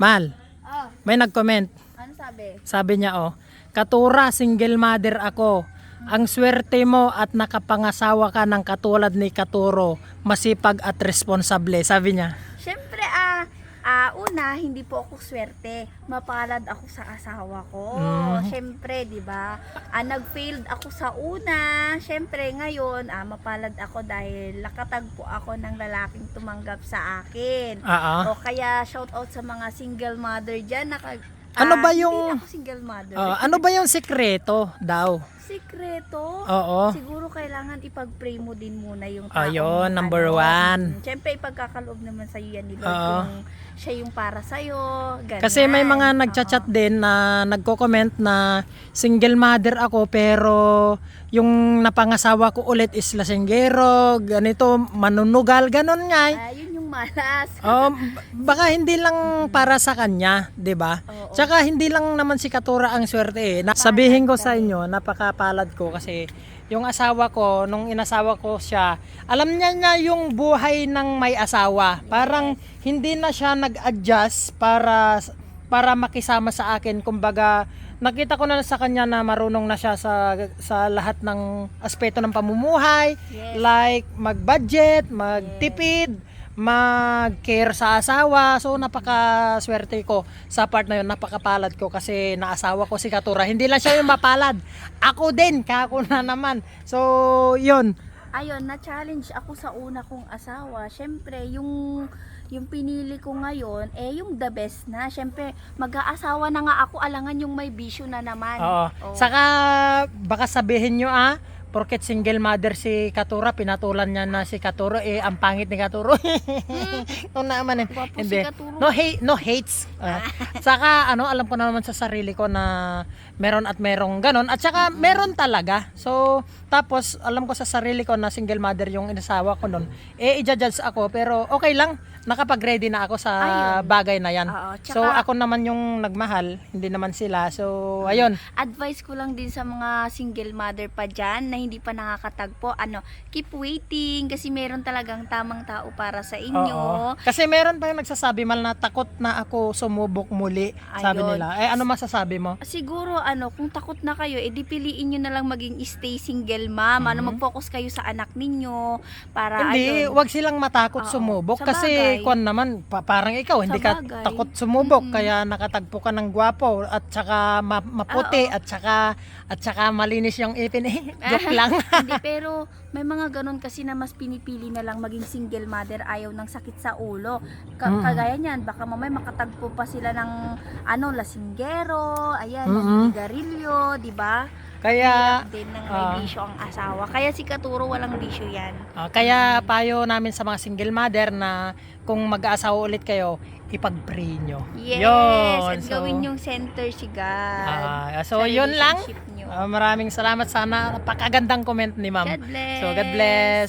Mal, Oh, may nag-comment. ano sabi? Sabi niya oh, Katura, single mother ako. Ang swerte mo at nakapangasawa ka ng katulad ni Katuro, masipag at responsable. Sabi niya. Ah, una, hindi po ako swerte. Mapalad ako sa asawa ko. Mm. Siyempre, di ba? Ah, nag-failed ako sa una. Siyempre, ngayon, ah, mapalad ako dahil nakatagpo ako ng lalaking tumanggap sa akin. Ah, O kaya, shout out sa mga single mother dyan. Naka, Ano ah, ba yung- Hindi ako single mother. ah, ano ba yung sekreto daw? Sikreto? Oo. Siguro kailangan ipag-pray mo din muna yung Ayun, number ano. one. Siyempre, ipagkakaloob naman sa iyo yan ni Lord Oo. kung siya yung para sa iyo. Kasi may mga nagchat-chat din na nagko-comment na single mother ako pero yung napangasawa ko ulit is lasinggero, ganito, manunugal, ganun nga. Ah, yun yung malas. Um, baka hindi lang para sa kanya, 'di ba? Oo. Tsaka hindi lang naman si Katura ang swerte eh. Na, sabihin ko sa inyo, napakapalad ko kasi yung asawa ko, nung inasawa ko siya, alam niya niya yung buhay ng may asawa. Parang hindi na siya nag-adjust para para makisama sa akin. Kumbaga, nakita ko na sa kanya na marunong na siya sa sa lahat ng aspeto ng pamumuhay, Yes. like mag-budget, magtipid, mag-care sa asawa. So napaka-swerte ko sa part na yun, napakapalad ko kasi naasawa ko si Katura. Hindi lang siya yung mapalad. Ako din, kako na naman. So, yun. Ayun, na-challenge ako sa una kong asawa. Siyempre, yung yung pinili ko ngayon, eh, yung the best na. Siyempre, mag-aasawa na nga ako, alangan yung may bisyo na naman. Oo. Oo. Saka, baka sabihin nyo ah, porket single mother si Katura, pinatulan niya na si Katuro, eh, ang pangit ni Katuro. no naman eh. Si Hindi. Katuro. No, hate, no hates. Ah. saka, ano, alam ko na naman sa sarili ko na meron at merong ganon. At saka, meron talaga. So, tapos, alam ko sa sarili ko na single mother yung inasawa ko nun. Eh, i-judge ako, pero okay lang. Nakapag-ready na ako sa Ayun. bagay na yan. Oo, so, tsaka- ako naman yung nagmahal, hindi naman sila. So, ayun. advice ko lang din sa mga single mother pa dyan na hindi pa nakakatagpo, ano, keep waiting kasi meron talagang tamang tao para sa inyo. Oo. Kasi meron pa yung nagsasabi mal na takot na ako sumubok muli, sabi Ayun. nila. Eh, ano masasabi mo? Siguro, ano, kung takot na kayo, edi piliin nyo na lang maging stay single mom. Ano, Mhm. mag-focus kayo sa anak ninyo para, Hindi, ayun. wag silang matakot Oo. sumubok Sa kasi bagay. naman pa- parang ikaw hindi Sa ka bagay. takot sumubok Mm-mm. kaya nakatagpo ka ng gwapo at saka ma- maputi Oo. at saka at saka malinis yung ipin. Eh, joke lang. Hindi, pero may mga ganun kasi na mas pinipili na lang maging single mother ayaw ng sakit sa ulo. Ka- Mm. Kagaya niyan, baka mamay makatagpo pa sila ng ano, lasinggero, ayan, Mm-mm. garilyo, di ba? Kaya Hirap din ng may ah. bisyo ang asawa. Kaya si Katuro walang bisyo yan. ah, kaya payo namin sa mga single mother na kung mag-aasawa ulit kayo, ipag-pray nyo. Yes, Yun. at So, gawin yung center si God. ah, so yun lang. Ah, maraming salamat sana. Napakagandang comment ni ma'am. God bless. So, God bless.